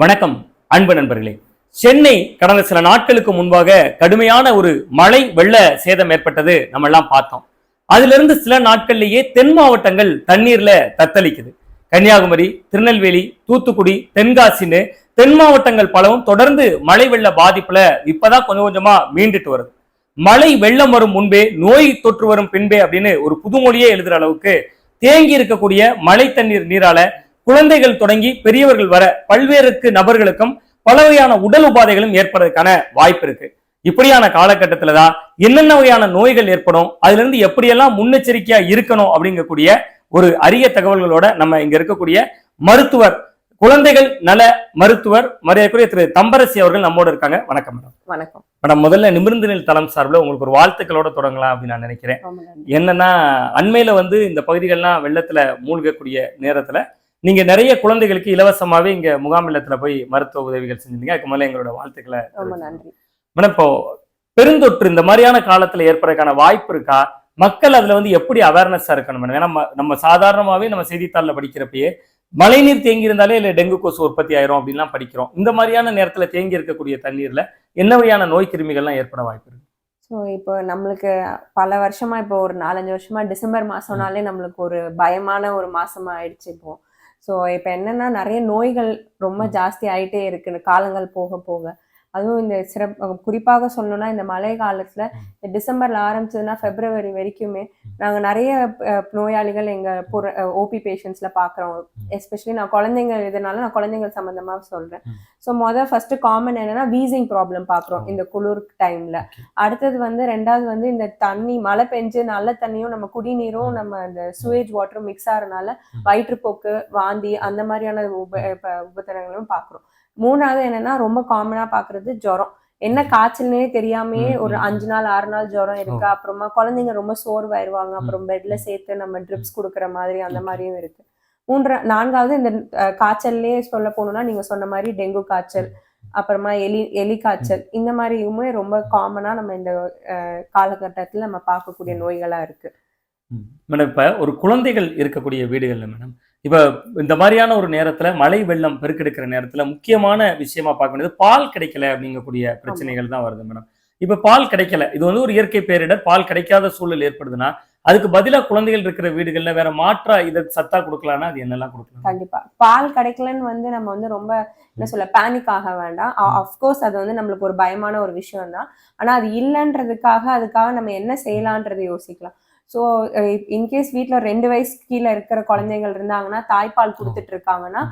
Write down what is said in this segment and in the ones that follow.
வணக்கம் அன்பு நண்பர்களே. சென்னை கடந்த சில நாட்களுக்கு முன்பாக கடுமையான ஒரு மழை வெள்ள சேதம் ஏற்பட்டது நம்ம எல்லாம் பார்த்தோம். அதிலிருந்து சில நாட்கள்லேயே தென் மாவட்டங்கள் தண்ணீர்ல தத்தளிக்குது. கன்னியாகுமரி திருநெல்வேலி தூத்துக்குடி தென்காசின்னு தென் மாவட்டங்கள் பலவும் தொடர்ந்து மழை வெள்ள பாதிப்புல இப்பதான் கொஞ்சம் கொஞ்சமா மீண்டுட்டு வருது. மழை வெள்ளம் வரும் முன்பே நோய் தொற்று வரும் பின்பே அப்படின்னு ஒரு புதுமொழியே எழுதுற அளவுக்கு தேங்கி இருக்கக்கூடிய மழை தண்ணீர் நீரால குழந்தைகள் தொடங்கி பெரியவர்கள் வர பல்வேறுக்கு நபர்களுக்கும் பல வகையான உடல் உபாதைகளும் ஏற்படுறதுக்கான வாய்ப்பு இருக்கு. இப்படியான காலகட்டத்துல தான் என்னென்ன வகையான நோய்கள் ஏற்படும் அதுல இருந்து எப்படியெல்லாம் முன்னெச்சரிக்கையா இருக்கணும் அப்படிங்கக்கூடிய ஒரு அரிய தகவல்களோட நம்ம இங்க இருக்கக்கூடிய மருத்துவர் குழந்தைகள் நல மருத்துவர் மரியாதைக்குரிய திரு தம்பரசி அவர்கள் நம்மோட இருக்காங்க. வணக்கம் மேடம். வணக்கம். மேடம் முதல்ல நிமிர்ந்து நில் தளம் சார்பில் உங்களுக்கு ஒரு வாழ்த்துக்களோட தொடங்கலாம் அப்படின்னு நான் நினைக்கிறேன். என்னன்னா அண்மையில வந்து இந்த பகுதிகள்லாம் வெள்ளத்துல மூழ்கக்கூடிய நேரத்துல நீங்க நிறைய குழந்தைகளுக்கு இலவசமாவே இங்க முகாம் இல்லத்துல போய் மருத்துவ உதவிகள் செஞ்சிருந்தீங்க. அதுக்கு முதல்ல எங்களோட வாழ்த்துக்களை ரொம்ப நன்றி. மேடம் இப்போ பெருந்தொற்று இந்த மாதிரியான காலத்துல ஏற்படுறதுக்கான வாய்ப்பு இருக்கா? மக்கள் அதுல வந்து எப்படி அவேர்னஸா இருக்கணும் மேடம்? ஏன்னா நம்ம- நம்ம சாதாரணமாவே நம்ம செய்தித்தாள்ல படிக்கிறப்பயே மழைநீர் தேங்கி இருந்தாலே இல்ல டெங்கு கொசு உற்பத்தி ஆயிரும் அப்படின்லாம் படிக்கிறோம். இந்த மாதிரியான நேரத்துல தேங்கி இருக்கக்கூடிய தண்ணீர்ல என்ன வகையான நோய் கிருமிகள்லாம் ஏற்பட வாய்ப்பு இருக்கு? ஸோ இப்போ நம்மளுக்கு பல வருஷமா இப்போ ஒரு நாலஞ்சு வருஷமா டிசம்பர் மாசம்னாலே நம்மளுக்கு ஒரு பயமான ஒரு மாசமா ஆயிடுச்சு இப்போ. ஸோ இப்போ என்னன்னா நிறைய நோய்கள் ரொம்ப ஜாஸ்தி ஆயிட்டே இருக்கு. காலங்கள் போக போக. அதுவும் இந்த சிறப்பு குறிப்பாக சொல்லணும்னா இந்த மழை காலத்துல டிசம்பர்ல ஆரம்பிச்சதுன்னா பிப்ரவரி வரைக்குமே நாங்க நிறைய நோயாளிகள் எங்க புற ஓபி பேஷண்ட்ஸ்ல பாக்குறோம். எஸ்பெஷலி நான் குழந்தைங்க இதனால நான் குழந்தைங்க சம்பந்தமா சொல்றேன். ம். ஸோ மொதல் ஃபர்ஸ்ட் காமன் என்னன்னா வீசிங் ப்ராப்ளம் பாக்குறோம் இந்த குளிர் டைம்ல அடுத்தது வந்து ரெண்டாவது வந்து இந்த தண்ணி மழை பெஞ்சு நல்ல தண்ணியும் நம்ம குடிநீரும் நம்ம இந்த சுவேஜ் வாட்டரும் மிக்ஸ் ஆகிறதுனால வயிற்றுப்போக்கு வாந்தி அந்த மாதிரியான உப உபத்திரங்களும் பார்க்குறோம் மூணாவது என்னன்னா ரொம்ப காமனா பார்க்கிறது ஜுரம். என்ன காய்ச்சல்னே தெரியாமையே ஒரு. அஞ்சு நாள் ஆறு நாள் ஜுரம் இருக்கு. அப்புறமா குழந்தைங்க ரொம்ப சோர்வாயிருவாங்க. அப்புறம் பெட்ல சேர்த்து நம்ம ட்ரிப்ஸ் கொடுக்குற மாதிரி அந்த மாதிரியும் இருக்கு. மூன்றா நான்காவது இந்த காய்ச்சல்லே சொல்ல போகணும்னா நீங்க சொன்ன மாதிரி டெங்கு காய்ச்சல் அப்புறமா எலி எலி காய்ச்சல் இந்த மாதிரியுமே ரொம்ப காமனா நம்ம இந்த காலகட்டத்துல நம்ம பார்க்கக்கூடிய நோய்களா இருக்கு. மேடம் இப்ப ஒரு குழந்தைகள் இருக்கக்கூடிய வீடுகள்ல மேடம் இப்ப இந்த மாதிரியான ஒரு நேரத்துல மழை வெள்ளம் பெருக்கெடுக்கிற நேரத்துல முக்கியமான விஷயமா பார்க்க வேண்டியது பால் கிடைக்கல அப்படிங்கக்கூடிய பிரச்சனைகள் தான் வருது மேடம். இப்ப பால் கிடைக்கல. இது வந்து ஒரு இயற்கை பேரிடர். பால் கிடைக்காத சூழல் ஏற்படுதுன்னா அதுக்கு பதிலா குழந்தைகள் இருக்கிற வீடுகள்ல வேற மாற்றா இதை சத்தா கொடுக்கலாம்னா அது என்னெல்லாம் கொடுக்கலாம்? கண்டிப்பா. பால் கிடைக்கலன்னு வந்து நம்ம வந்து ரொம்ப என்ன சொல்ல பேனிக் ஆக வேண்டாம். அஃப்கோர்ஸ் அது வந்து நம்மளுக்கு ஒரு பயமான ஒரு விஷயம் தான் ஆனா அது இல்லைன்றதுக்காக அதுக்காக நம்ம என்ன செய்யலான்றது யோசிக்கலாம். ஸோ இன்கேஸ் வீட்டில் ரெண்டு வயசு கீழே இருக்கிற குழந்தைகள் இருந்தாங்கன்னா தாய்ப்பால் கொடுத்துட்டு இருக்காங்கன்னா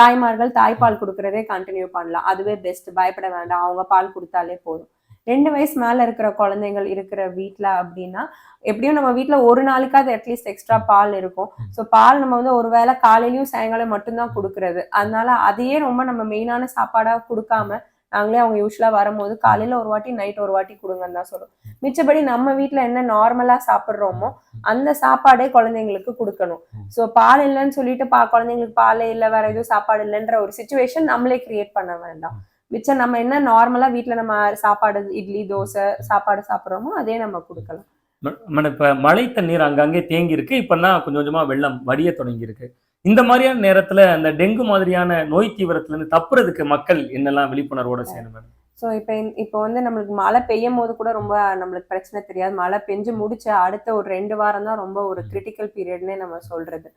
தாய்மார்கள் தாய்ப்பால் கொடுக்கறதே கண்டினியூ பண்ணலாம். அதுவே பெஸ்ட் பயப்பட வேண்டாம். அவங்க பால் கொடுத்தாலே போதும். ரெண்டு வயசு மேலே இருக்கிற குழந்தைகள் இருக்கிற வீட்டில் அப்படின்னா எப்படியும் நம்ம வீட்டில் ஒரு நாளைக்காவது அட்லீஸ்ட் எக்ஸ்ட்ரா பால் இருக்கும். ஸோ பால் நம்ம வந்து ஒரு வேளை காலையிலையும் சாயங்காலம் மட்டும்தான் கொடுக்கறது. அதனால அதையே ரொம்ப நம்ம மெயினான சாப்பாடாக கொடுக்காம நாங்களே அவங்க யூஸ்வலாக வரும்போது காலையில ஒரு வாட்டி நைட் ஒரு வாட்டி கொடுங்கன்னு தான் சொல்லுவோம் மிச்சபடி நம்ம வீட்ல என்ன நார்மலா சாப்பிட்றோமோ அந்த சாப்பாடே குழந்தைங்களுக்கு கொடுக்கணும். ஸோ பால் இல்லைன்னு சொல்லிட்டு பா குழந்தைங்களுக்கு பால் இல்லை வேற எதுவும் சாப்பாடு இல்லைன்ற ஒரு சுச்சுவேஷன் நம்மளே கிரியேட் பண்ண வேண்டாம். மிச்சம் நம்ம என்ன நார்மலா வீட்ல நம்ம சாப்பாடு இட்லி தோசை சாப்பாடு சாப்பிட்றோமோ அதே நம்ம கொடுக்கலாம். மேடம் இப்ப மழை தண்ணீர் அங்கங்கே தேங்கி இருக்கு இப்பதான் கொஞ்சம் கொஞ்சமா வெள்ளம் வடிய தொடங்கி இருக்கு இந்த மாதிரியான நேரத்துல அந்த டெங்கு மாதிரியான நோய் தீவிரத்துல இருந்து தப்புறதுக்கு மக்கள் என்னெல்லாம் விழிப்புணர்வோட செய்யணும் ஸோ இப்போ இப்போ வந்து நம்மளுக்கு மழை பெய்யும் போது கூட ரொம்ப நம்மளுக்கு பிரச்சனை தெரியாது. மழை பெஞ்சு முடிச்சு அடுத்த ஒரு ரெண்டு வாரம் தான் ரொம்ப ஒரு கிரிட்டிக்கல் பீரியட்னே நம்ம சொல்றது.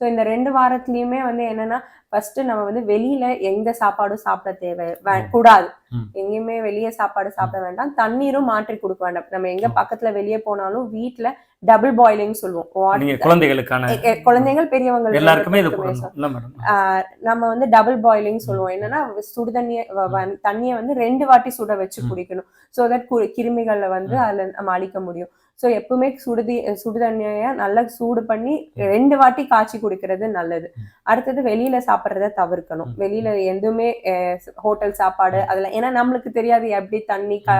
ஸோ இந்த ரெண்டு வாரத்துலயுமே வந்து என்னன்னா ஃபர்ஸ்ட் நம்ம வந்து வெளியில எந்த சாப்பாடும் சாப்பிட தேவை. கூடாது. எங்கேயுமே வெளியே சாப்பாடு சாப்பிட வேண்டாம். தண்ணீரும் மாற்றி கொடுக்க வேண்டாம். நம்ம எங்க. பக்கத்துல வெளியே போனாலும் வீட்ல டபுள் பாயிலிங் சொல்லுவோம். குழந்தைகளுக்கான குழந்தைகள் பெரியவங்க எல்லாருக்குமே நம்ம வந்து டபுள் பாயிலிங் சொல்லுவோம். என்னன்னா சுடு தண்ணிய தண்ணிய வந்து ரெண்டு வாட்டி சுட வச்சு. குடிக்கணும். ஸோ தட் கிருமிகளை வந்து. அதுல நம்ம அழிக்க முடியும். ஸோ எப்பவுமே சுடுதி சுடு தண்ணிய நல்லா சூடு பண்ணி ரெண்டு வாட்டி காய்ச்சி குடிக்கிறது நல்லது. அடுத்தது வெளியில சாப்பிட்றத தவிர்க்கணும். வெளியில எதுவுமே ஹோட்டல் சாப்பாடு அதுல ஏன்னா நம்மளுக்கு தெரியாது எப்படி தண்ணி க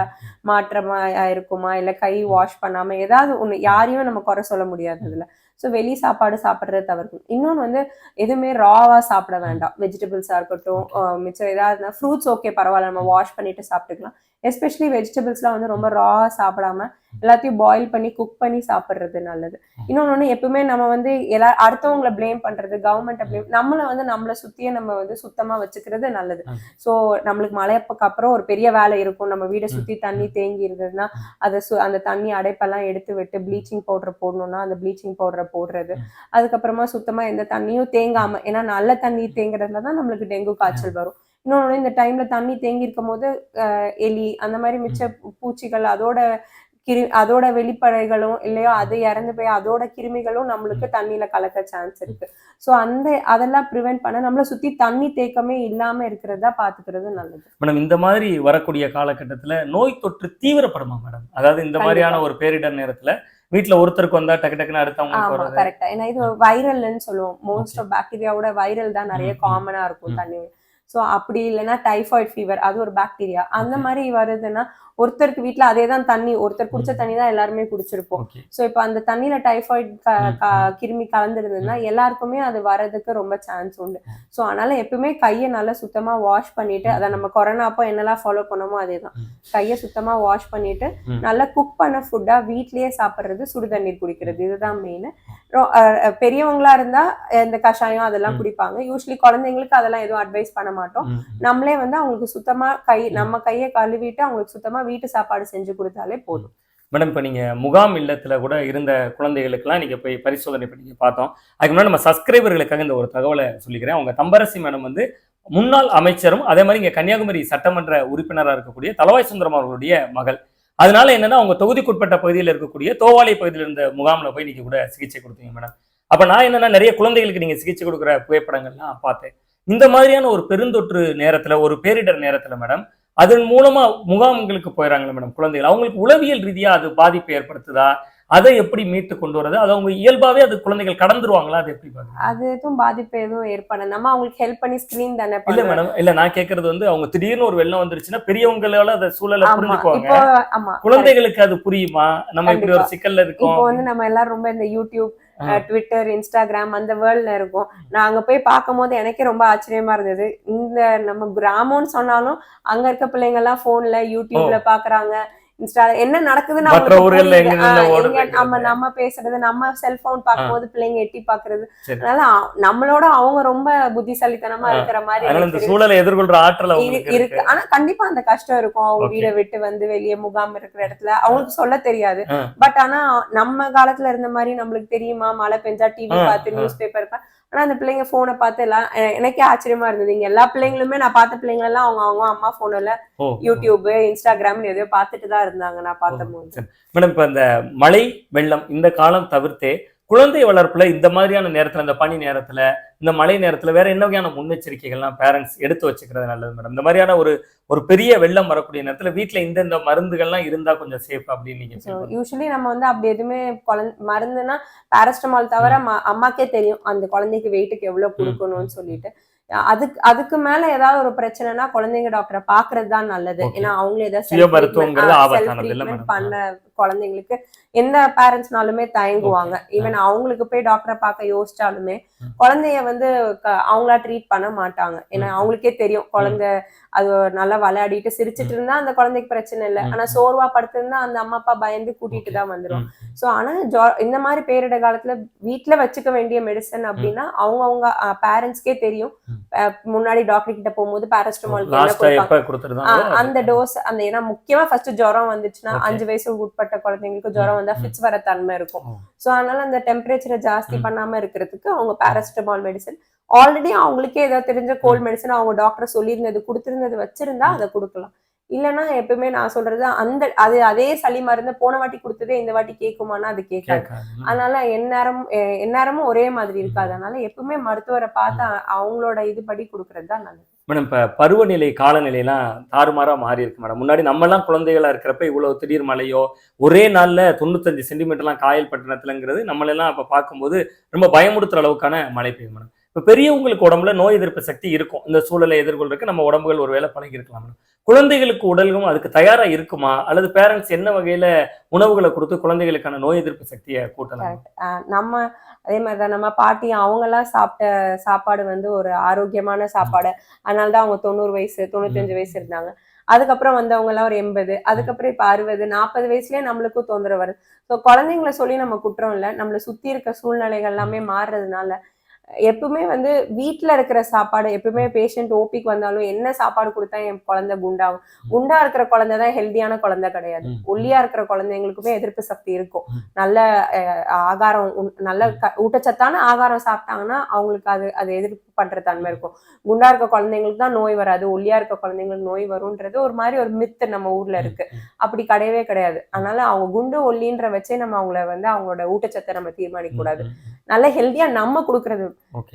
மாற்றமா இருக்குமா? இல்ல கை வாஷ் பண்ணாம ஏதாவது ஒண்ணு யாரையும் நம்ம குறை சொல்ல முடியாது அதுல. ஸோ வெளி சாப்பாடு சாப்பிட்றத தவிர்க்கணும். இன்னொன்று வந்து எதுவுமே ராவா சாப்பிட வேண்டாம். வெஜிடபிள்ஸாக இருக்கட்டும் மிச்சம் ஏதாவது ஃப்ரூட்ஸ் ஓகே பரவாயில்ல நம்ம வாஷ் பண்ணிட்டு சாப்பிட்டுக்கலாம். எஸ்பெஷலி வெஜிடபிள்ஸ்லாம் வந்து ரொம்ப ராவா சாப்பிடாம எல்லாத்தையும் பாயில் பண்ணி குக் பண்ணி சாப்பிடுறது நல்லது. இன்னொன்னு ஒண்ணு எப்பவுமே நம்ம வந்து எல்லா அடுத்தவங்கள ப்ளேம் பண்றது கவர்மெண்ட்டை ப்ளேம் நம்மள வந்து நம்மள சுத்தியே நம்ம வந்து சுத்தமா வச்சுக்கிறது நல்லது. சோ நம்மளுக்கு மழையப்புக்கு அப்புறம் ஒரு பெரிய வேலை இருக்கும். நம்ம வீடை சுத்தி தண்ணி தேங்கி இருந்ததுன்னா அதை சு- அந்த தண்ணி அடைப்பெல்லாம் எடுத்து விட்டு ப்ளீச்சிங் பவுடர் போடணும்னா அந்த ப்ளீச்சிங் பவுடரை போடுறது. அதுக்கப்புறமா சுத்தமா எந்த தண்ணியும் தேங்காம ஏன்னா நல்ல தண்ணி தேங்குறதுல தான் நம்மளுக்கு டெங்கு காய்ச்சல் வரும். இன்னொன்று இந்த டைம்ல தண்ணி தேங்கி இருக்கும் போது எலி அந்த மாதிரி மிச்ச பூச்சிகள் அதோட கிரு அதோட வெளிப்படைகளும் இல்லையோ அது இறந்து போய் அதோட கிருமிகளும் நம்மளுக்கு தண்ணியில கலக்க சான்ஸ் இருக்கு. ஸோ அந்த அதெல்லாம் ப்ரிவென்ட் பண்ண நம்மள சுத்தி தண்ணி தேக்கமே இல்லாம இருக்கிறதா பாத்துக்கிறது நல்லது. மேடம் இந்த மாதிரி வரக்கூடிய காலகட்டத்துல நோய் தொற்று தீவிரப்படுமா மேடம் அதாவது இந்த மாதிரியான ஒரு பேரிடர் நேரத்துல வீட்ல ஒருத்தருக்கு வந்தா டக்கு டக்குன்னு வர்றது? கரெக்டா ஏன்னா இது வைரல்னு சொல்லுவோம். மோஸ்ட் ஆஃப் பாக்டீரியாவோட வைரல் தான் நிறைய. காமனா இருக்கும். தண்ணி. ஸோ அப்படி இல்லைன்னா டைஃபாய்டு ஃபீவர் அது ஒரு பாக்டீரியா அந்த. மாதிரி வருதுன்னா ஒருத்தருக்கு வீட்ல அதே தான் தண்ணி ஒருத்தர் குடிச்ச. தண்ணி தான் எல்லாருமே குடிச்சிருப்போம் ஸோ இப்போ அந்த தண்ணியில டைஃபாய்டு. கிருமி கலந்துருந்ததுன்னா எல்லாருக்குமே அது வரதுக்கு ரொம்ப சான்ஸ் உண்டு ஸோ அதனால எப்பவுமே கையை நல்லா சுத்தமா வாஷ் பண்ணிட்டு அதை நம்ம கொரோனா அப்போ என்னெல்லாம் ஃபாலோ பண்ணோமோ அதே தான் ம். கையை சுத்தமா வாஷ் பண்ணிட்டு. நல்லா குக் பண்ண ஃபுட்டா வீட்லயே சாப்பிடுறது சுடு தண்ணீர் குடிக்கிறது இதுதான் மெயின் பெரியவங்களா இருந்தா இந்த கஷாயம் அதெல்லாம். குடிப்பாங்க யூஸ்வலி குழந்தைங்களுக்கு அதெல்லாம் எதுவும் அட்வைஸ் பண்ண மாட்டோம். நம்மளே வந்து அவங்களுக்கு சுத்தமா கை நம்ம கையை கழுவிட்டு அவங்களுக்கு சுத்தமா வீட்டு சாப்பாடு செஞ்சு கொடுத்தாலே போதும். மேடம் இப்போ நீங்க முகாம் இல்லத்துல கூட இருந்த குழந்தைகளுக்கெல்லாம் நீங்கள் போய் பரிசோதனை பண்ணி பார்த்தோம். அதுக்கு முன்னாடி நம்ம சப்ஸ்கிரைபர்களுக்காக இந்த ஒரு தகவலை சொல்லிக்கிறேன். அவங்க தம்பரசி மேடம் வந்து முன்னாள் அமைச்சரும் அதே மாதிரி இங்கே கன்னியாகுமரி சட்டமன்ற உறுப்பினராக இருக்கக்கூடிய தலவாய் சுந்தரம் அவர்களுடைய மகள். அதனால என்னன்னா அவங்க தொகுதிக்குட்பட்ட பகுதியில் இருக்கக்கூடிய தோவாளை பகுதியில் இருந்த முகாம்ல போய் நீங்கள் கூட சிகிச்சை கொடுத்தீங்க மேடம். அப்போ நான் என்னன்னா நிறைய குழந்தைகளுக்கு நீங்க சிகிச்சை கொடுக்குற புகைப்படங்கள்லாம் பார்த்தேன். இந்த மாதிரியான ஒரு பெருந்தொற்று நேரத்துல ஒரு பேரிடர் நேரத்துல மேடம் அதன் மூலமா முகாம்களுக்கு போயிடறாங்களே மேடம் குழந்தைகள். அவங்களுக்கு உளவியல் ரீதியா அது பாதிப்பு ஏற்படுத்துதா? அதை எப்படி மீட்டு கொண்டு வரது அது அவங்க இயல்பாவே அது குழந்தைகள் கடந்துருவாங்களா? அது எப்படி அது எதுவும் பாதிப்பு எதுவும் ஏற்பட நம்ம அவங்களுக்கு ஹெல்ப் பண்ணி ஸ்கிரீன் தானே இல்ல மேடம். இல்ல நான் கேக்குறது வந்து அவங்க திடீர்னு ஒரு வெள்ளம் வந்துருச்சுன்னா பெரியவங்களால அந்த சூழலை புரிஞ்சுக்குவாங்க. இப்போ குழந்தைகளுக்கு அது புரியுமா? நம்ம இப்படி ஒரு. சிக்கல்ல இப்போ இருக்கோம் வந்து நம்ம எல்லாரும் ரொம்ப இந்த யூடியூப். ட்விட்டர் இன்ஸ்டாகிராம் அந்த வேர்ல்ட்ல இருக்கோம். நான் அங்க போய் பார்க்கும்போது எனக்கே ரொம்ப ஆச்சரியமா இருந்தது. இந்த நம்ம கிராமம்னு சொன்னாலும் அங்க இருக்க பிள்ளைங்க எல்லாம் போன்ல யூடியூப்ல பாக்குறாங்க. இன்ஸ்டா என்ன நடக்குதுன்னு நம்ம நம்ம பேசுறது நம்ம செல்போன் பார்க்கும்போது பிள்ளைங்க எட்டி பாக்குறது. அதனால நம்மளோட அவங்க ரொம்ப புத்திசாலித்தனமா. இருக்கிற மாதிரி எதிர்கொள்ற ஆற்றல் இருக்கு. ஆனா கண்டிப்பா அந்த கஷ்டம் இருக்கும். அவங்க. வீடை விட்டு வந்து வெளியே முகாம் இருக்கிற இடத்துல. அவங்களுக்கு சொல்ல தெரியாது. பட் ஆனா நம்ம காலத்துல இருந்த மாதிரி நம்மளுக்கு தெரியுமா? மழை பெஞ்சா டிவி பார்த்து. நியூஸ் பேப்பர் ஆனா அந்த பிள்ளைங்க போனை பார்த்து எல்லாம் எனக்கே ஆச்சரியமா இருந்தது. இங்க எல்லா பிள்ளைங்களுமே நான் பார்த்த பிள்ளைங்க எல்லாம் அவங்க அவங்க அம்மா போன்ல ஓ. யூடியூப் இன்ஸ்டாகிராம் எதையோ பார்த்துட்டு தான் இருந்தாங்க நான் பார்த்த போது. மேடம் இப்ப இந்த மழை வெள்ளம் இந்த காலம் தவிர்த்தே குழந்தை வளர்ப்புல இந்த மாதிரியான நேரத்துல இந்த பனி நேரத்துல இந்த மழை நேரத்துல வேற என்ன வகையான முன்னெச்சரிக்கைகள்லாம் பேரண்ட்ஸ் எடுத்து வச்சுக்கிறது நல்லது மேடம் இந்த மாதிரியான ஒரு ஒரு பெரிய வெள்ளம் வரக்கூடிய நேரத்துல வீட்ல இந்த இந்த மருந்துகள்லாம் இருந்தா கொஞ்சம் சேஃப் அப்படின்னு நீங்க. யூஸ்வலி நம்ம வந்து அப்படி எதுவுமே குழந்தை மருந்துனா பேரஸ்டமால் தவிர அம்மாக்கே தெரியும் அந்த குழந்தைக்கு வெயிட்டுக்கு எவ்வளவு கொடுக்கணும்னு சொல்லிட்டு. அதுக்கு அதுக்கு மேல ஏதாவது ஒரு பிரச்சனைனா குழந்தைங்க டாக்டரை பாக்குறது தான் நல்லது. ஏன்னா அவங்களே ஏதாவது சுய குழந்தைங்களுக்கு எந்த பேரண்ட்ஸ்னாலுமே தயங்குவாங்க. ஈவன் அவங்களுக்கு போய் டாக்டரை பார்க்க யோசிச்சாலுமே. குழந்தைய வந்து அவங்களா ட்ரீட் பண்ண மாட்டாங்க ஏன்னா. அவங்களுக்கே தெரியும் குழந்தை அது நல்லா விளையாடிட்டு சிரிச்சிட்டு இருந்தா அந்த குழந்தைக்கு பிரச்சனை இல்லை. ஆனா சோர்வா படுத்திருந்தா அந்த அம்மா அப்பா பயந்து கூட்டிட்டு. தான் வந்துரும் ம். சோ ஆனா ஜொ- இந்த மாதிரி பேரிட காலத்துல வீட்ல வச்சுக்க வேண்டிய மெடிசன் அப்படின்னா அவங்கவங்க பேரண்ட்ஸ்க்கே தெரியும். அஹ் முன்னாடி டாக்டர் கிட்ட போகும்போது பேரஸ்டமால் அந்த டோஸ் அந்த ஏன்னா முக்கியமா ஃபர்ஸ்ட் ஜுரம் வந்துச்சுன்னா. அஞ்சு வயசுக்கு உட்பட்ட குழந்தைங்களுக்கு ஜுரம் வந்தா. ஃபிட்ஸ் வர தன்மை இருக்கும். சோ அதனால அந்த டெம்பரேச்சரை ஜாஸ்தி. பண்ணாம இருக்கிறதுக்கு அவங்க பேரஸ்டமால் மெடிசன் ஆல்ரெடி அவங்களுக்கே ஏதாவது தெரிஞ்ச கோல்ட் மெடிசன் அவங்க டாக்டர் சொல்லியிருந்தது கொடுத்திருந்தது வச்சிருந்தா அதை கொடுக்கலாம் இல்லைன்னா எப்பவுமே நான் சொல்றது அந்த அது அதே சளி மருந்து போன வாட்டி கொடுத்ததே இந்த வாட்டி கேட்குமானா அது கேட்காது. அதனால எந்நேரம் எந்நேரமும் ஒரே மாதிரி இருக்காது. அதனால எப்பவுமே மருத்துவரை பார்த்து அவங்களோட இது படி கொடுக்கறது தான் நல்லது. மேடம் இப்ப பருவநிலை காலநிலையெல்லாம் தாறுமாறா மாறி இருக்கு மேடம். முன்னாடி நம்ம எல்லாம் குழந்தைகளா இருக்கிறப்ப இவ்வளவு திடீர் மழையோ ஒரே நாள்ல தொண்ணூத்தஞ்சு சென்டிமீட்டர்லாம் காயல் பட்டணத்துலங்கிறது நம்மளெல்லாம் இப்ப பார்க்கும்போது ரொம்ப பயமுறுத்துற அளவுக்கான மழை பெய்யும் மேடம். இப்ப பெரியவங்களுக்கு உடம்புல நோய் எதிர்ப்பு சக்தி இருக்கும். இந்த சூழலை எதிர்கொள்றதுக்கு நம்ம உடம்புகள் ஒருவேளை பழகி இருக்கலாம் மேடம் குழந்தைகளுக்கு உடலும் அதுக்கு தயாரா இருக்குமா? அல்லது பேரண்ட்ஸ் என்ன வகையில உணவுகளை கொடுத்து குழந்தைகளுக்கான நோய் எதிர்ப்பு சக்தியை கூட்டலாம்? நம்ம அதே மாதிரிதான் நம்ம பாட்டி அவங்க எல்லாம் சாப்பிட்ட சாப்பாடு வந்து ஒரு ஆரோக்கியமான சாப்பாடு. அதனாலதான் அவங்க தொண்ணூறு வயசு தொண்ணூத்தஞ்சு வயசு இருந்தாங்க. அதுக்கப்புறம் வந்தவங்க எல்லாம் ஒரு எண்பது அதுக்கப்புறம் இப்ப அறுபது நாற்பது வயசுலயே நம்மளுக்கும் தொந்தரவு வருது. ஸோ குழந்தைங்கள சொல்லி நம்ம குற்றம் இல்லை. நம்மள சுத்தி இருக்க சூழ்நிலைகள் எல்லாமே மாறுறதுனால எப்பவுமே வந்து வீட்ல இருக்கிற சாப்பாடு எப்பவுமே பேஷண்ட் ஓபிக்கு வந்தாலும் என்ன சாப்பாடு கொடுத்தா என் குழந்தை குண்டாகும்? குண்டா இருக்கிற குழந்தை தான் ஹெல்தியான குழந்தை கிடையாது. ஒல்லியா இருக்கிற குழந்தைங்களுக்குமே எதிர்ப்பு சக்தி இருக்கும். நல்ல ஆகாரம் நல்ல ஊட்டச்சத்தான ஆகாரம் சாப்பிட்டாங்கன்னா அவங்களுக்கு அது அது எதிர்ப்பு பண்ற தன்மை இருக்கும். குண்டா இருக்க குழந்தைங்களுக்கு தான் நோய் வராது. ஒல்லியா இருக்க குழந்தைங்களுக்கு நோய் வரும்ன்றது ஒரு மாதிரி ஒரு மித்து நம்ம ஊர்ல இருக்கு. அப்படி கிடையவே கிடையாது. அதனால அவங்க குண்டு ஒல்லின்ற வச்சே நம்ம அவங்கள வந்து அவங்களோட ஊட்டச்சத்தை நம்ம தீர்மானிக்க கூடாது. நல்ல ஹெல்தியா நம்ம கொடுக்கறது.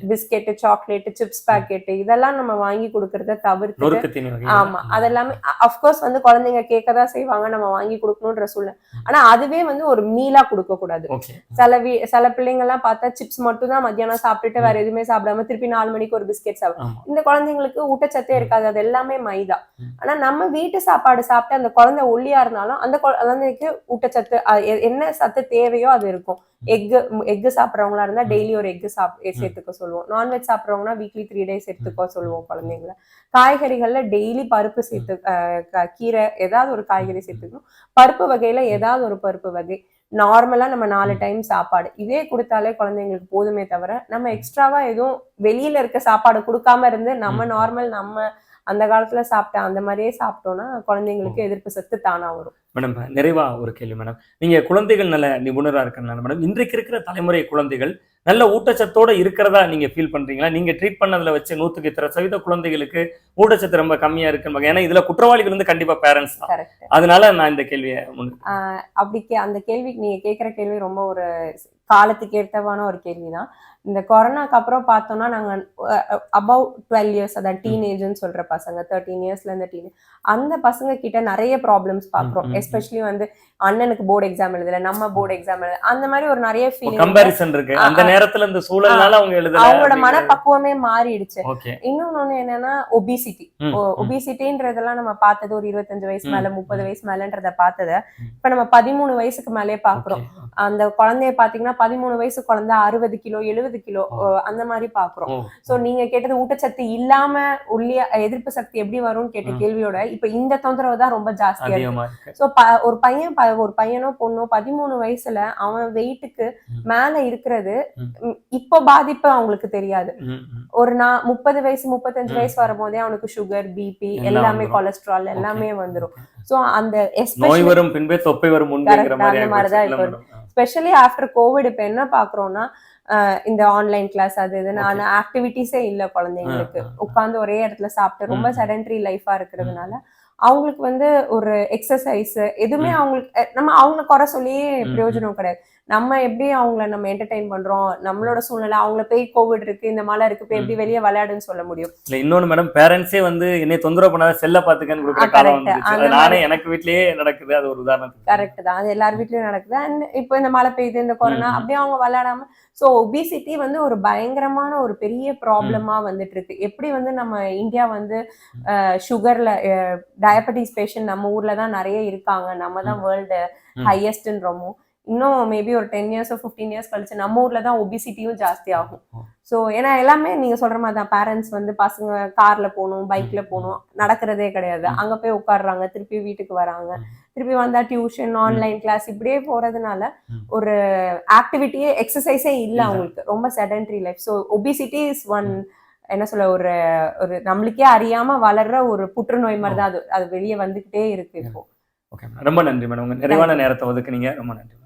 பிஸ்கெட் சாக்லேட் சிப்ஸ் பாக்கெட் இதெல்லாம் நம்ம வாங்கி கொடுக்கறத தவிர்த்து ஆமா அதெல்லாமே அஃப்கோர்ஸ் வந்து குழந்தைங்க கேட்கதான் செய்வாங்க நம்ம வாங்கி கொடுக்கணும்ன்ற சூழ்நிலை. ஆனா அதுவே வந்து ஒரு மீலா கொடுக்க கூடாது. சில வீ சில பிள்ளைங்க எல்லாம் பார்த்தா சிப்ஸ் மட்டும் தான் மத்தியானம் சாப்பிட்டுட்டு வேற எதுவுமே சாப்பிடாம திருப்பி நாலு மணிக்கு ஒரு பிஸ்கெட் சாப்பிடும். இந்த குழந்தைங்களுக்கு ஊட்டச்சத்தே இருக்காது அது எல்லாமே மைதா. ஆனா நம்ம வீட்டு சாப்பாடு சாப்பிட்டு அந்த குழந்தை ஒல்லியா இருந்தாலும் அந்த குழ- குழந்தைக்கு ஊட்டச்சத்து என்ன சத்து தேவையோ அது இருக்கும். எக்கு எக்கு சாப்பிட்றவங்களா இருந்தா டெய்லி ஒரு எக்கு சாப் சேர்த்துக்க சொல்லுவோம். நான்வெஜ் சாப்பிட்றவங்கன்னா வீக்லி த்ரீ டேஸ் எடுத்துக்க சொல்லுவோம் குழந்தைங்கள. காய்கறிகள்ல டெய்லி பருப்பு சேர்த்து கீரை ஏதாவது ஒரு காய்கறி சேர்த்துக்கணும். பருப்பு வகையில ஏதாவது ஒரு பருப்பு வகை. நார்மலா நம்ம நாலு டைம் சாப்பாடு. இதே கொடுத்தாலே குழந்தைங்களுக்கு போதுமே தவிர நம்ம எக்ஸ்ட்ராவா எதுவும் வெளியில இருக்க சாப்பாடு கொடுக்காம இருந்து நம்ம நார்மல் நம்ம அந்த காலத்துல சாப்பிட்ட அந்த மாதிரியே சாப்பிட்டோம்னா குழந்தைங்களுக்கு எதிர்ப்பு சத்து தானா வரும். மேடம் நிறைவா ஒரு கேள்வி மேடம். நீங்க குழந்தைகள் நல்ல நிபுணரா இருக்கறனால மேடம் இன்றைக்கு இருக்கிற தலைமுறை குழந்தைகள் நல்ல ஊட்டச்சத்தோட இருக்கிறதா நீங்க ஃபீல் பண்றீங்களா? நீங்க ட்ரீட் பண்ணதுல வச்சு நூத்துக்கு இத்தனை சதவீத குழந்தைகளுக்கு ஊட்டச்சத்து ரொம்ப கம்மியா இருக்குன்னு ஏன்னா இதுல குற்றவாளிகள் வந்து கண்டிப்பா பேரண்ட்ஸ் தான். அதனால நான் இந்த கேள்வியை அப்படி அந்த கேள்விக்கு நீங்க கேக்குற கேள்வி ரொம்ப ஒரு காலத்துக்கு ஏற்றவான ஒரு கேள்விதான். இந்த கொரோனாக்கு அப்புறம் பார்த்தோம்னா நாங்க அபவ் டுவெல் இயர்ஸ் அதான் டீனேஜ்னு சொல்ற பசங்க தேர்ட்டீன் இயர்ஸ்ல இருந்து டீன் அந்த பசங்க கிட்ட நிறைய ப்ராப்ளம்ஸ் பாக்குறோம் ம், ம். எஸ்பெஷலி வந்து அண்ணனுக்கு போர்டு எக்ஸாம் எழுதல நம்ம போர்டு எக்ஸாம் எழுத அந்த மாதிரி ஒரு நிறைய கம்பாரிசன் இருக்கு. அந்த. நேரத்துல இந்த சூழல்னால அவங்க எழுதல அவங்களோட மனப்பக்குவமே மாறிடுச்சு. இன்னொன்னு ஒண்ணு என்னன்னா ஒபிசிட்டி ஒபிசிட்டின்றதெல்லாம் நம்ம பார்த்தது ஒரு இருபத்தஞ்சு வயசு மேல முப்பது. வயசு மேலன்றத பார்த்தத. இப்ப நம்ம பதிமூணு வயசுக்கு மேலே பாக்குறோம் அந்த குழந்தைய பாத்தீங்கன்னா பதிமூணு வயசு குழந்தை அறுபது கிலோ எழுபது கிலோ ஓ. அந்த மாதிரி பாக்குறோம் சோ நீங்க கேட்டது ஊட்டச்சத்து இல்லாம உள்ளிய எதிர்ப்பு சக்தி எப்படி வரும்னு கேட்ட. கேள்வியோட இப்ப இந்த தொந்தரவு தான் ரொம்ப ஜாஸ்தியா இருக்கு சோ ஒரு பையன் ஒரு பையனோ பொண்ணோ பதிமூணு வயசுல அவன் வெயிட்டுக்கு. மேல இருக்கிறது இப்போ பாதிப்பு அவங்களுக்கு தெரியாது. ஒரு நான் முப்பது வயசு முப்பத்தஞ்சு. வயசு வரும்போதே அவனுக்கு சுகர் பிபி எல்லாம். கொலஸ்ட்ரால் எல்லாமே. வந்துரும் சோ அந்த நோய் வரும் பின்பே தொப்பை வரும் அந்த மாதிரிதான் ஸ்பெஷலி ஆஃப்டர் கோவிட் இப்ப என்ன பாக்குறோம்னா அஹ் இந்த ஆன்லைன் கிளாஸ் அது இதுன்னு ஆனா ஆக்டிவிட்டிஸே இல்ல குழந்தைங்களுக்கு. உட்கார்ந்து ஒரே இடத்துல சாப்பிட்டு ரொம்ப. செடன்டரி லைஃபா இருக்கிறதுனால அவங்களுக்கு வந்து ஒரு எக்ஸசைஸ் எதுவுமே. அவங்களுக்கு நம்ம அவங்கள குறை சொல்லியே பிரயோஜனம் கிடையாது. நம்ம எப்படி அவங்கள நம்ம என்டர்டைன் பண்றோம் நம்மளோட சூழ்நிலை அவங்கள போய் கோவிட் இருக்கு இந்த மழை இருக்கு போய் எப்படி வெளியே விளையாடுன்னு சொல்ல முடியும். இல்ல இன்னொன்னு மேடம் பேரண்ட்ஸே வந்து என்னை தொந்தரவு பண்ணாத செல்ல பாத்துக்கன்னு கொடுக்குற காலம். வந்துச்சு நானே எனக்கு வீட்லயே நடக்குது அது ஒரு உதாரணம் கரெக்ட் தான். அது எல்லார் வீட்லயும் நடக்குது. அண்ட் இப்போ இந்த மழை பெய்யுது இந்த கொரோனா. அப்படியே அவங்க விளையாடாம சோ ஒபிசிட்டி வந்து ஒரு பயங்கரமான ஒரு பெரிய ப்ராப்ளமா வந்துட்டு இருக்கு எப்படி வந்து நம்ம இந்தியா வந்து சுகர்ல டயபெட்டிஸ் பேஷண்ட் நம்ம ஊர்ல தான் நிறைய இருக்காங்க. நம்ம தான் வேர்ல்டு. ஹையஸ்ட்ன்றோமோ இன்னும் மேபி ஒரு டென் இயர்ஸ் ஃபிஃப்டீன் இயர்ஸ் கழிச்சு நம்ம ஊர்ல தான் ஒபிசிட்டியும் ஜாஸ்தி ஆகும். ஸோ ஏன்னா எல்லாமே நீங்க சொல்ற மாதிரி தான் பேரண்ட்ஸ் வந்து பசங்க கார்ல போகணும் பைக்ல. போகணும் நடக்கிறதே கிடையாது. அங்க போய் உட்காடுறாங்க திருப்பி வீட்டுக்கு வராங்க. திருப்பி வந்தா டியூஷன் ஆன்லைன் கிளாஸ் இப்படியே போறதுனால. ஒரு ஆக்டிவிட்டியே எக்ஸசைஸே இல்ல இல்ல. அவங்களுக்கு ரொம்ப sedentary life so obesity is one என்ன சொல்ல ஒரு ஒரு நம்மளுக்கே அறியாம வளர்ற ஒரு புற்றுநோய் மாதிரி தான் அது அது வெளியே வந்துகிட்டே இருக்கு இப்போ ஓகே ரொம்ப நன்றி மேடம். உங்க நிறைவான நேரத்தை ஒதுக்குனீங்க. ரொம்ப நன்றி